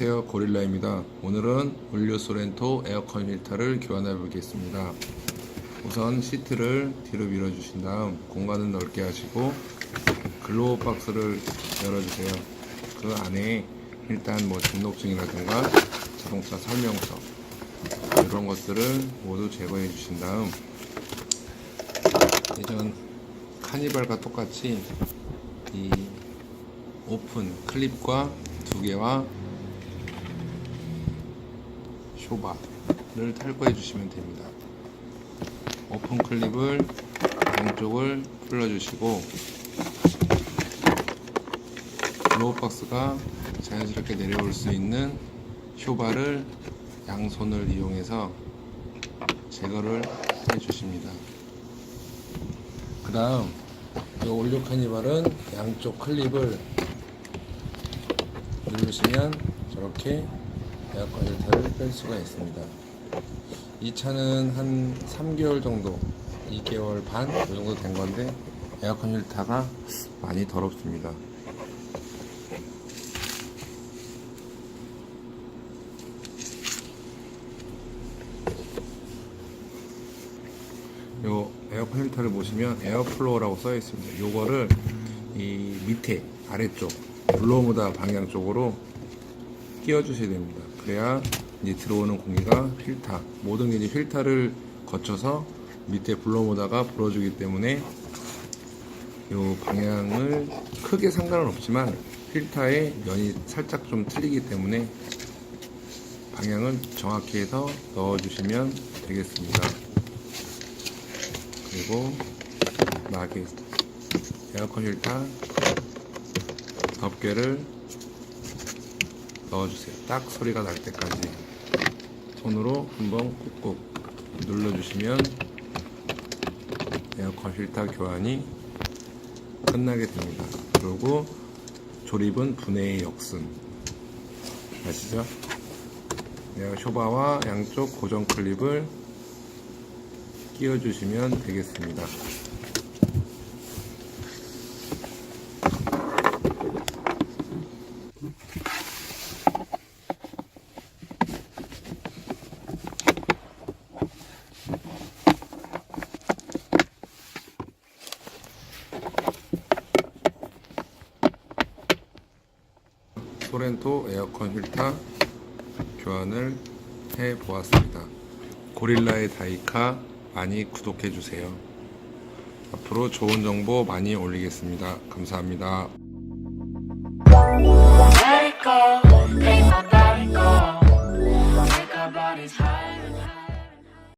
안녕하세요 고릴라입니다. 오늘은 올류 소렌토 에어컨 필터를 교환해 보겠습니다. 우선 시트를 뒤로 밀어 주신 다음 공간을 넓게 하시고 글로우 박스를 열어 주세요. 그 안에 일단 뭐 등록증이라든가 자동차 설명서 이런 것들을 모두 제거해 주신 다음 예전 카니발과 똑같이 이 오픈 클립과 두 개와 쇼바를 탈거해 주시면 됩니다. 오픈 클립을 양쪽을 풀어주시고 글로우 박스가 자연스럽게 내려올 수 있는 쇼바를 양손을 이용해서 제거를 해 주십니다. 그 다음 이 올류 카니발은 양쪽 클립을 누르시면 저렇게 에어컨 필터를 뺄 수가 있습니다. 이 차는 한 3개월 정도, 2개월 반, 그 정도 된 건데, 에어컨 필터가 많이 더럽습니다. 요 에어컨 필터를 보시면 에어플로우라고 써 있습니다. 요거를 이 밑에 아래쪽 블로무다 방향 쪽으로 끼워 주셔야 됩니다. 그래야 이제 들어오는 공기가 필터 모든 게 이제 필터를 거쳐서 밑에 블로모다가 불어주기 때문에 요 방향을 크게 상관은 없지만 필터의 면이 살짝 좀 틀리기 때문에 방향을 정확히 해서 넣어주시면 되겠습니다. 그리고 마개 에어컨 필터 덮개를 넣어주세요. 딱 소리가 날 때까지 손으로 한번 꾹꾹 눌러주시면 에어컨 필터 교환이 끝나게 됩니다. 그리고 조립은 분해의 역순 아시죠? 에어 쇼바와 양쪽 고정 클립을 끼워주시면 되겠습니다. 소렌토 에어컨 필터 교환을 해 보았습니다. 고릴라의 다이카 많이 구독해 주세요. 앞으로 좋은 정보 많이 올리겠습니다. 감사합니다.